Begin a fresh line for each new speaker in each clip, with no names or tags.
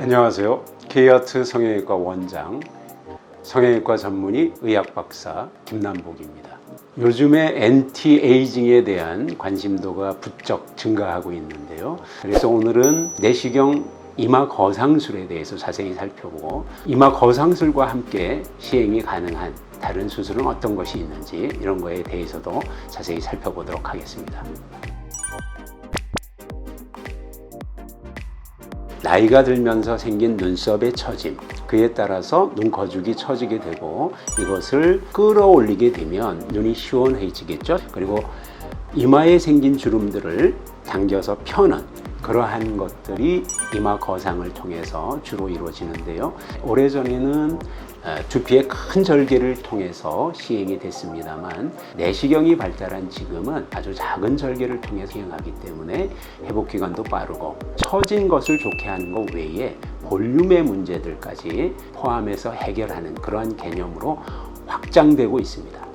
안녕하세요. K아트 성형외과 원장, 성형외과 전문의 의학 박사 김남복입니다. 요즘에 엔티 에이징에 대한 관심도가 부쩍 증가하고 있는데요. 그래서 오늘은 내시경 이마 거상술에 대해서 자세히 살펴보고 이마 거상술과 함께 시행이 가능한 다른 수술은 어떤 것이 있는지 이런 거에 대해서도 자세히 살펴보도록 하겠습니다. 나이가 들면서 생긴 눈썹의 처짐, 그에 따라서 눈 거죽이 처지게 되고 이것을 끌어올리게 되면 눈이 시원해지겠죠. 그리고 이마에 생긴 주름들을 당겨서 펴는 그러한 것들이 이마 거상을 통해서 주로 이루어지는데요. 오래전에는 어, 두피의 큰 절개를 통해서 시행이 됐습니다만 내시경이 발달한 지금은 아주 작은 절개를 통해 시행하기 때문에 회복 기간도 빠르고 처진 것을 좋게 하는 것 외에 볼륨의 문제들까지 포함해서 해결하는 그러한 개념으로 확장되고 있습니다.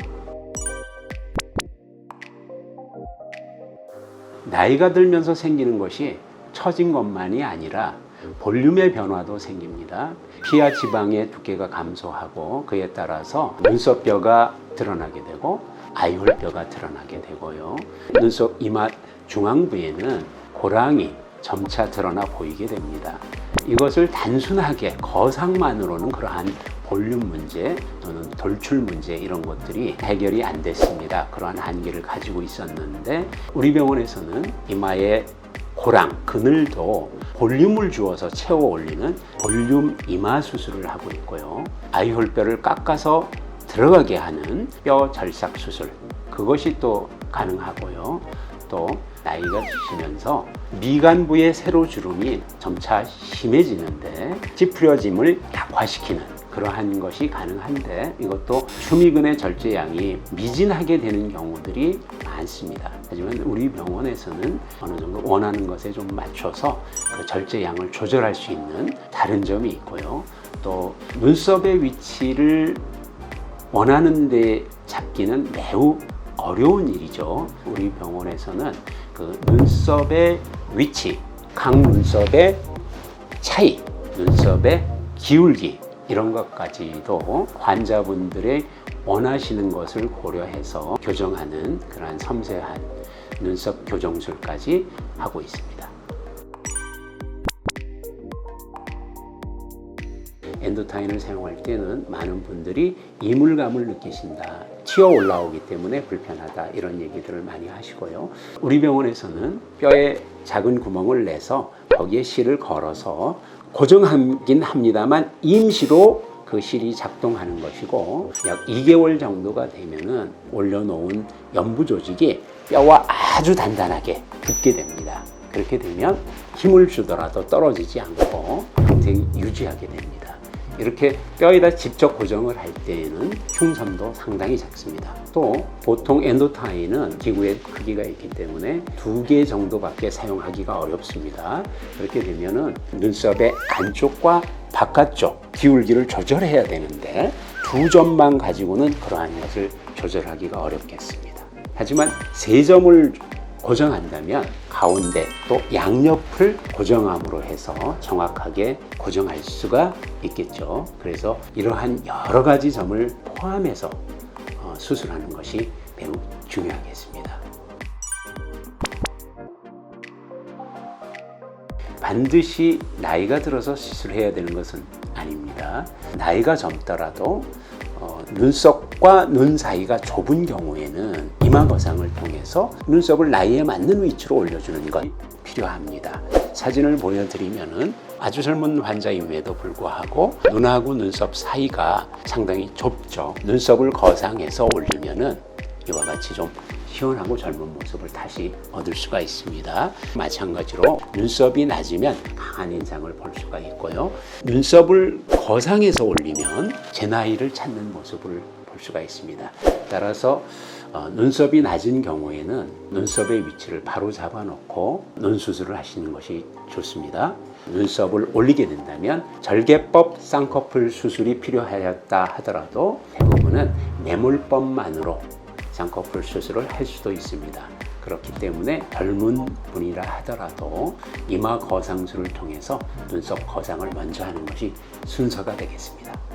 나이가 들면서 생기는 것이 처진 것만이 아니라 볼륨의 변화도 생깁니다. 피하 지방의 두께가 감소하고 그에 따라서 눈썹뼈가 드러나게 되고 아이홀뼈가 드러나게 되고요. 눈썹 이마 중앙부에는 고랑이 점차 드러나 보이게 됩니다. 이것을 단순하게 거상만으로는 그러한 볼륨 문제 또는 돌출 문제 이런 것들이 해결이 안 됐습니다. 그러한 한계를 가지고 있었는데 우리 병원에서는 이마에 고랑, 그늘도 볼륨을 주어서 채워 올리는 볼륨 이마 수술을 하고 있고요. 아이홀뼈를 깎아서 들어가게 하는 뼈 절삭 수술. 그것이 또 가능하고요. 또 나이가 드시면서 미간부의 세로 주름이 점차 심해지는데 찌푸려짐을 약화시키는 그러한 것이 가능한데 이것도 추미근의 절제량이 미진하게 되는 경우들이 많습니다. 하지만 우리 병원에서는 어느 정도 원하는 것에 좀 맞춰서 그 절제량을 조절할 수 있는 다른 점이 있고요. 또 눈썹의 위치를 원하는 데 잡기는 매우 어려운 일이죠. 우리 병원에서는 그 눈썹의 위치, 각 눈썹의 차이, 눈썹의 기울기 이런 것까지도 환자분들의 원하시는 것을 고려해서 교정하는 그러한 섬세한 눈썹 교정술까지 하고 있습니다. 엔도타인을 사용할 때는 많은 분들이 이물감을 느끼신다. 튀어 올라오기 때문에 불편하다. 이런 얘기들을 많이 하시고요. 우리 병원에서는 뼈에 작은 구멍을 내서 거기에 실을 걸어서 고정하긴 합니다만 임시로 그 실이 작동하는 것이고 약 2개월 정도가 되면은 올려놓은 연부 조직이 뼈와 아주 단단하게 붙게 됩니다. 그렇게 되면 힘을 주더라도 떨어지지 않고 평생 유지하게 됩니다. 이렇게 뼈에다 직접 고정을 할 때에는 흉선도 상당히 작습니다. 또 보통 엔도타인은 기구의 크기가 있기 때문에 두 개 정도밖에 사용하기가 어렵습니다. 그렇게 되면은 눈썹의 안쪽과 바깥쪽 기울기를 조절해야 되는데 두 점만 가지고는 그러한 것을 조절하기가 어렵겠습니다. 하지만 세 점을 고정한다면 가운데 또 양옆을 고정함으로 해서 정확하게 고정할 수가 있겠죠. 그래서 이러한 여러 가지 점을 포함해서 어, 수술하는 것이 매우 중요하겠습니다. 반드시 나이가 들어서 시술해야 되는 것은 아닙니다. 나이가 젊더라도 어, 눈썹과 눈 사이가 좁은 경우에는 이마 거상을 통해서 눈썹을 나이에 맞는 위치로 올려주는 것 필요합니다. 사진을 보여드리면은 아주 젊은 환자임에도 불구하고 눈하고 눈썹 사이가 상당히 좁죠. 눈썹을 거상해서 올리면은 이와 같이 좀 시원하고 젊은 모습을 다시 얻을 수가 있습니다. 마찬가지로 눈썹이 낮으면 강한 인상을 볼 수가 있고요. 눈썹을 거상해서 올리면 제 나이를 찾는 모습을 볼 수가 있습니다. 따라서 어, 눈썹이 낮은 경우에는 눈썹의 위치를 바로 잡아놓고 눈 수술을 하시는 것이 좋습니다. 눈썹을 올리게 된다면 절개법 쌍꺼풀 수술이 필요하였다 하더라도 대부분은 매몰법만으로 쌍꺼풀 수술을 할 수도 있습니다. 그렇기 때문에 젊은 분이라 하더라도 이마 거상술을 통해서 눈썹 거상을 먼저 하는 것이 순서가 되겠습니다.